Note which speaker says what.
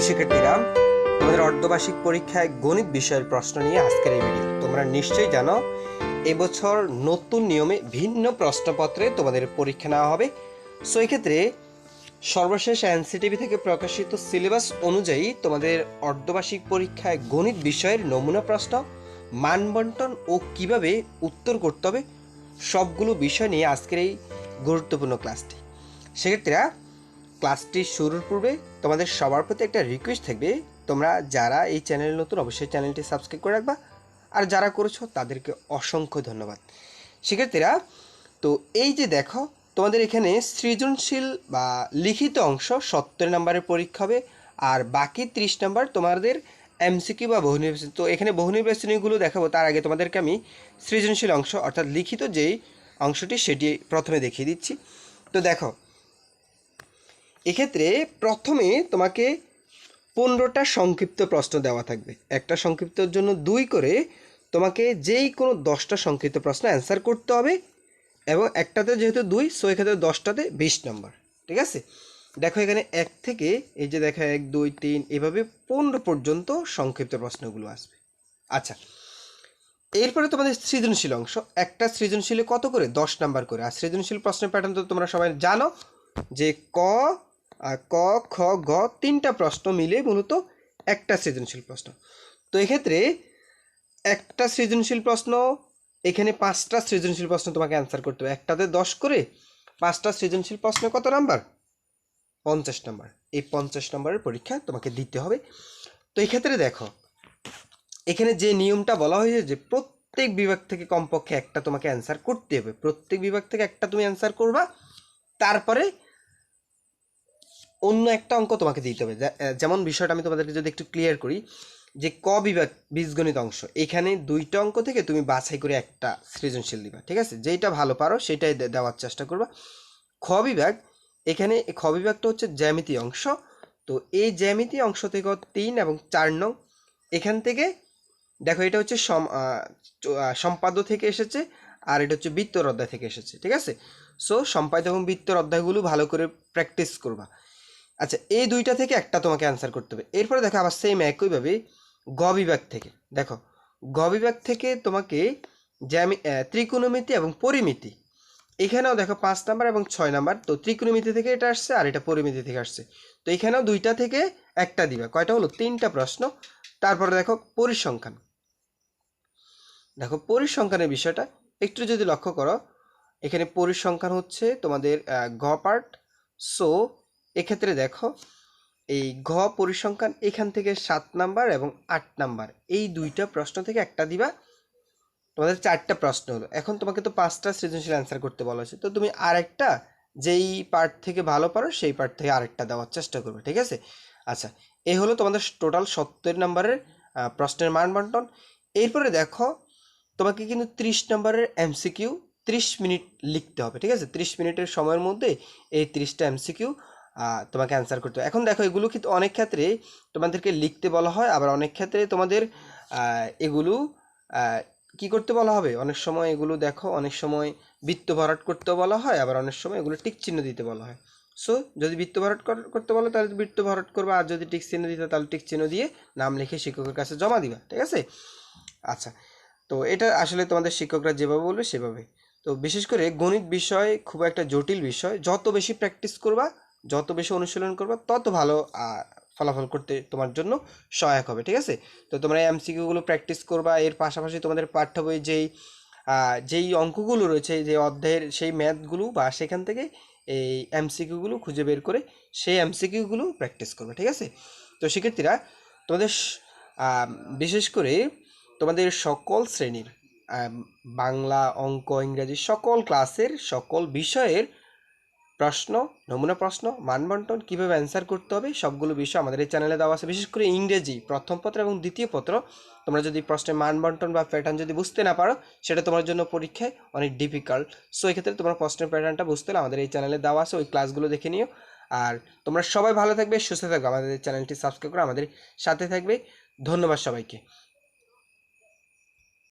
Speaker 1: প্রিয় শিক্ষার্থীরা, তোমাদের অর্ধবার্ষিক পরীক্ষায় গণিত বিষয়ের প্রশ্ন নিয়ে আজকের এই ভিডিও তোমরা নিশ্চয়ই জানো, এবছর নতুন নিয়মে ভিন্ন প্রশ্নপত্রে তোমাদের পরীক্ষা নেওয়া হবে। সো এক্ষেত্রে সর্বশেষ এনসিটিভি থেকে প্রকাশিত সিলেবাস অনুযায়ী তোমাদের অর্ধবার্ষিক পরীক্ষায় গণিত বিষয়ের নমুনা প্রশ্ন, মানবন্টন ও কীভাবে উত্তর করতে হবে, সবগুলো বিষয় নিয়ে আজকের এই গুরুত্বপূর্ণ ক্লাসটি। সেক্ষেত্রে ক্লাসটি শুরুর পূর্বে তোমাদের সবার প্রতি একটা রিকোয়েস্ট থাকবে। তোমরা যারা এই চ্যানেল নতুন, অবশ্যই চ্যানেলটি সাবস্ক্রাইব করে রাখবা। আর যারা করেছ, তাদেরকে অসংখ্য ধন্যবাদ। শিক্ষার্থীরা, তো এই যে দেখো, তোমাদের এখানে সৃজনশীল বা লিখিত অংশ সত্তর নম্বরের পরীক্ষা হবে, আর বাকি ত্রিশ নম্বর তোমাদের এমসিকিউ বা বহু নির্বাচনী তো এখানে বহু নির্বাচনীগুলো দেখাবো। তার আগে তোমাদেরকে আমি সৃজনশীল অংশ, অর্থাৎ লিখিত যেই অংশটি, সেটি প্রথমে দেখিয়ে দিচ্ছি। তো দেখো এক্ষেত্রে প্রথমে তোমাকে পনেরোটা সংক্ষিপ্ত প্রশ্ন দেওয়া থাকবে। একটা সংক্ষিপ্তর জন্য দুই করে তোমাকে যেই কোনো দশটা সংক্ষিপ্ত প্রশ্ন অ্যান্সার করতে হবে এবং একটাতে যেহেতু দুই, সো এক্ষেত্রে দশটাতে বিশ নম্বর, ঠিক আছে? দেখো এখানে এক থেকে, এই যে দেখো এক, দুই, তিন, এভাবে পনেরো পর্যন্ত সংক্ষিপ্ত প্রশ্নগুলো আসবে। আচ্ছা এরপরে তোমাদের সৃজনশীল অংশ। একটা সৃজনশীলে কত করে? দশ নাম্বার করে। আর সৃজনশীল প্রশ্নের প্যাটার্ন তো তোমরা সবাই জানো যে ক ক, খ, গ তিনটা প্রশ্ন মিলে মূলত একটা সৃজনশীল প্রশ্ন। তো এক্ষেত্রে একটা সৃজনশীল প্রশ্ন, এখানে পাঁচটা সৃজনশীল প্রশ্ন তোমাকে অ্যান্সার করতে হবে। একটাতে দশ করে, পাঁচটা সৃজনশীল প্রশ্ন কত নাম্বার পঞ্চাশ নাম্বার এই পঞ্চাশ নম্বরের পরীক্ষা তোমাকে দিতে হবে। তো এই ক্ষেত্রে দেখো, এখানে যে নিয়মটা বলা হয়েছে যে প্রত্যেক বিভাগ থেকে কমপক্ষে একটা তোমাকে অ্যান্সার করতে হবে। প্রত্যেক বিভাগ থেকে একটা তুমি অ্যান্সার করবা, তারপরে অন্য একটা অঙ্ক তোমাকে দিতে হবে। যেমন বিষয়টা আমি তোমাদেরকে যদি একটু ক্লিয়ার করি, যে ক বিভাগ বীজগণিত অংশ, এখানে দুইটা অঙ্ক থেকে তুমি বাছাই করে একটা সৃজনশীল দিবা, ঠিক আছে? যেইটা ভালো পারো, সেটাই দেওয়ার চেষ্টা করবা। খ বিভাগ, এখানে খ বিভাগটা হচ্ছে জ্যামিতি অংশ। তো এই জ্যামিতি অংশ থেকে তিন এবং চার নং, এখান থেকে দেখো এটা হচ্ছে সম্পাদ্য থেকে এসেছে, আর এটা হচ্ছে বৃত্তর অধ্যায় থেকে এসেছে, ঠিক আছে? সো সম্পাদ্য এবং বৃত্তর অধ্যায়গুলো ভালো করে প্র্যাকটিস করবা। আচ্ছা এই দুইটা থেকে একটা তোমাকে অ্যান্সার করতে হবে। এরপরে দেখো আবার সেম একইভাবে গ বিভাগ থেকে। দেখো, গ বিভাগ থেকে তোমাকে জ্যামি ত্রিকোণমিতি এবং পরিমিতি। এখানেও দেখো পাঁচ নাম্বার এবং ছয় নাম্বার। তো ত্রিকোণমিতি থেকে এটা আসছে আর এটা পরিমিতি থেকে আসছে। তো এখানেও দুইটা থেকে একটা দিবা। কয়টা হলো? তিনটা প্রশ্ন। তারপরে দেখো পরিসংখ্যান। দেখো পরিসংখ্যানের বিষয়টা একটু যদি লক্ষ্য করো, এখানে পরিসংখ্যান হচ্ছে তোমাদের ঘ পার্ট সো এক্ষেত্রে দেখো, এই ঘ পরিসংখ্যান এখান থেকে সাত নাম্বার এবং আট নাম্বার। এই দুইটা প্রশ্ন থেকে একটা দিবা, তোমাদের চারটা প্রশ্ন হলো। এখন তোমাকে তো পাঁচটা সৃজনশীল অ্যান্সার করতে বলা হয়েছে। তো তুমি আরেকটা, যেই পার্ট থেকে ভালো পারো, সেই পার্ট থেকে আরেকটা দেওয়ার চেষ্টা করবে, ঠিক আছে? আচ্ছা এই হলো তোমাদের টোটাল সত্তর নাম্বারের প্রশ্নের মান বন্টন এরপরে দেখো, তোমাকে কিন্তু ত্রিশ নাম্বারের এমসিকিউ ত্রিশ মিনিট লিখতে হবে, ঠিক আছে? ত্রিশ মিনিটের সময়ের মধ্যে এই ত্রিশটা এমসিকিউ তোমাকে অ্যান্সার করতে হবে। এখন দেখো, এগুলো কিন্তু অনেক ক্ষেত্রে তোমাদেরকে লিখতে বলা হয়, আবার অনেক ক্ষেত্রে তোমাদের এগুলো কি করতে বলা হবে? অনেক সময় এগুলো দেখো, অনেক সময় বৃত্ত ভরাট করতে বলা হয়, আবার অনেক সময় এগুলো টিক চিহ্ন দিতে বলা হয়। সো যদি বৃত্ত ভরাট কর- করতে বলো, তাহলে বৃত্ত ভরাট করবা, আর যদি টিক চিহ্ন দিতে, তাহলে টিক চিহ্ন দিয়ে নাম লিখে শিক্ষকের কাছে জমা দিবা, ঠিক আছে? আচ্ছা তো এটা আসলে তোমাদের শিক্ষকরা যেভাবে বলবে, সেভাবে। তো বিশেষ করে গণিত বিষয় খুব একটা জটিল বিষয়, যত বেশি প্র্যাকটিস করবা যত বেশি অনুশীলন করবা, তত ভালো ফলাফল করতে তোমার জন্য সহায়ক হবে, ঠিক আছে? তো তোমরা এমসিকিউগুলো প্র্যাকটিস করবা, এর পাশাপাশি তোমাদের পাঠ্য বই যেই যেই অঙ্কগুলো রয়েছে, যে অধ্যায়ের সেই ম্যাথগুলো বা সেখান থেকে এই এমসিকিউগুলো খুঁজে বের করে সেই এমসিকিউগুলো প্র্যাকটিস করবে, ঠিক আছে? তো শিক্ষার্থীরা তোমাদের বিশেষ করে তোমাদের সকল শ্রেণির বাংলা, অঙ্ক, ইংরাজি সকল ক্লাসের সকল বিষয়ের প্রশ্ন, নমুনা প্রশ্ন, মানবন্টন কীভাবে অ্যান্সার করতে হবে, সবগুলো বিষয় আমাদের এই চ্যানেলে দেওয়া আছে। বিশেষ করে ইংরেজি, প্রথম পত্র এবং দ্বিতীয় পত্র, তোমরা যদি প্রশ্নে মানবন্টন বা প্যাটার্ন যদি বুঝতে না পারো, সেটা তোমার জন্য পরীক্ষায় অনেক ডিফিকাল্ট সো এক্ষেত্রে তোমার প্রশ্নের প্যাটার্নটা বুঝতে হলে আমাদের এই চ্যানেলে দেওয়া আছে, ওই ক্লাসগুলো দেখে নিও। আর তোমরা সবাই ভালো থাকবে, সুস্থ থাকবে, আমাদের চ্যানেলটি সাবস্ক্রাইব করে আমাদের সাথে থাকবে। ধন্যবাদ সবাইকে।